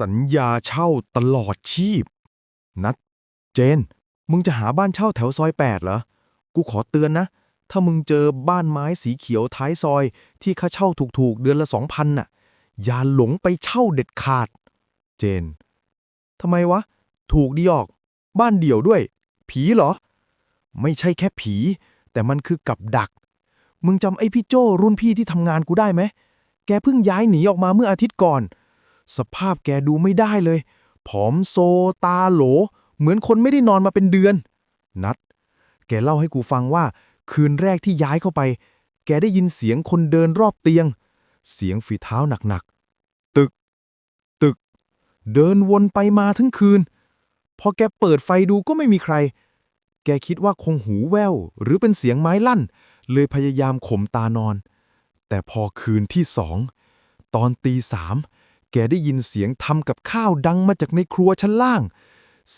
สัญญาเช่าตลอดชีพ นัด เจน มึงจะหาบ้านเช่าแถวซอยแปดเหรอ กูขอเตือนนะ ถ้ามึงเจอบ้านไม้สีเขียวท้ายซอยที่ค่าเช่าถูกๆ เดือนละสองพันน่ะ อย่าหลงไปเช่าเด็ดขาด เจน ทำไมวะ ถูกดีออก บ้านเดี่ยวด้วย ผีเหรอ ไม่ใช่แค่ผี แต่มันคือกับดัก มึงจำไอ้พี่โจ้รุ่นพี่ที่ทำงานกูได้ไหม แกเพิ่งย้ายหนีออกมาเมื่ออาทิตย์ก่อน สภาพแกดูไม่ได้เลย ผอมโซตาโหล เหมือนคนไม่ได้นอนมาเป็นเดือน นัด แกเล่าให้กูฟังว่า คืนแรกที่ย้ายเข้าไป แกได้ยินเสียงคนเดินรอบเตียง เสียงฝีเท้าหนักๆ ตึก ตึก เดินวนไปมาทั้งคืน พอแกเปิดไฟดูก็ไม่มีใคร แกคิดว่าคงหูแว่ว หรือเป็นเสียงไม้ลั่น เลยพยายามข่มตานอน แต่พอคืนที่สอง ตอนตีสาม แกได้ยินเสียงทำกับข้าวดังมาจากในครัวชั้นล่าง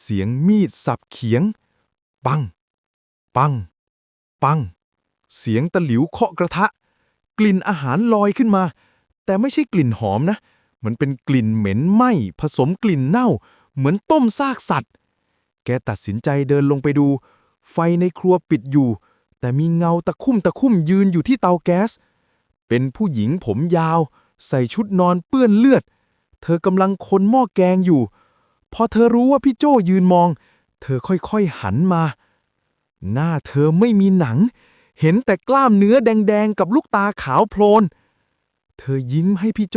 เสียงมีดสับเขียง ปัง ปัง ปัง เสียงตะหลิวเคาะกระทะ กลิ่นอาหารลอยขึ้นมา แต่ไม่ใช่กลิ่นหอมนะ มันเป็นกลิ่นเหม็นไหม้ผสมกลิ่นเน่า เหมือนต้มซากสัตว์ แกตัดสินใจเดินลงไปดู ไฟในครัวปิดอยู่ แต่มีเงาตะคุ่มตะคุ่มยืนอยู่ที่เตาแก๊ส เป็นผู้หญิงผมยาว ใส่ชุดนอนเปื้อนเลือด เธอกำลังคนหม้อแกงอยู่ พอเธอรู้ว่าพี่โจยืนมอง เธอค่อยๆหันมา หน้าเธอไม่มีหนัง เห็นแต่กล้ามเนื้อแดงๆ กับลูกตาขาวโพลน เธอยิ้มให้พี่โจ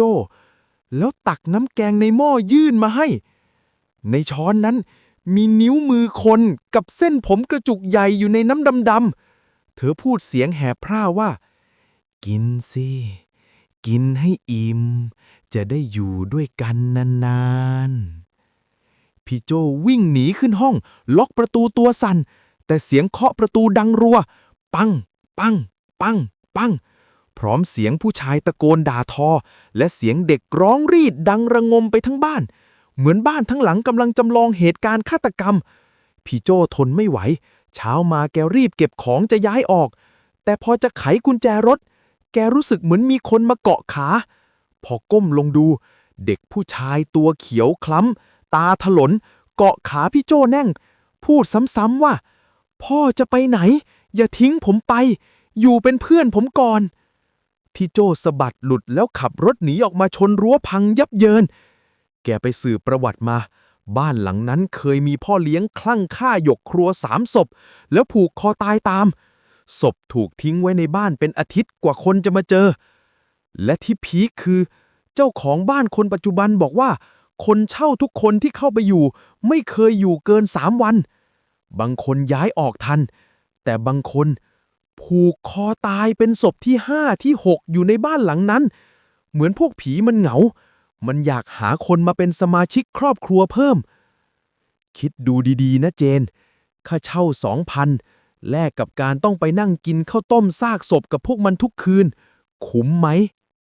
แล้วตักน้ำแกงในหม้อยื่นมาให้ ในช้อนนั้นมีนิ้วมือคนกับเส้นผมกระจุกใหญ่อยู่ในน้ำดำๆ เธอพูดเสียงแหบพร่าว่า กินสิ กินให้อิ่ม จะได้อยู่ด้วยกันนานๆ พี่โจวิ่งหนีขึ้นห้อง ล็อกประตูตัวสั่น แต่เสียงเคาะประตูดังรัว ปัง ปัง ปัง ปัง พร้อมเสียงผู้ชายตะโกนด่าทอ และเสียงเด็กร้องรีดดังระงมไปทั้งบ้าน เหมือนบ้านทั้งหลังกำลังจำลองเหตุการณ์ฆาตกรรม พี่โจทนไม่ไหว เช้ามาแกรีบเก็บของจะย้ายออก แต่พอจะไขกุญแจรถ แกรู้สึกเหมือนมีคนมาเกาะขา พอก้มลงดู เด็กผู้ชายตัวเขียวคล้ำ ตาถลน เกาะขาพี่โจ้แน่ง พูดซ้ำๆว่า พ่อจะไปไหน อย่าทิ้งผมไป อยู่เป็นเพื่อนผมก่อน พี่โจ้สะบัดหลุดแล้วขับรถหนีออกมาชนรั้วพังยับเยิน แกไปสืบประวัติมาบ้านหลังนั้นเคยมีพ่อเลี้ยงคลั่งฆ่าหยกครัวสามศพ แล้วผูกคอตายตาม ศพถูกทิ้งไว้ในบ้านเป็นอาทิตย์กว่าคนจะมาเจอ และที่พีคคือ เจ้าของบ้านคนปัจจุบันบอกว่า คนเช่าทุกคนที่เข้าไปอยู่ ไม่เคยอยู่เกินสามวัน บางคนย้ายออกทัน แต่บางคนผูกคอตายเป็นศพที่ห้าที่หกอยู่ในบ้านหลังนั้น เหมือนพวกผีมันเหงา มันอยากหาคนมาเป็นสมาชิกครอบครัวเพิ่ม คิดดูดีๆ นะเจน ค่าเช่าสองพัน แลกกับการต้องไปนั่งกินข้าวต้มซากศพกับพวกมันทุกคืน คุ้มไหม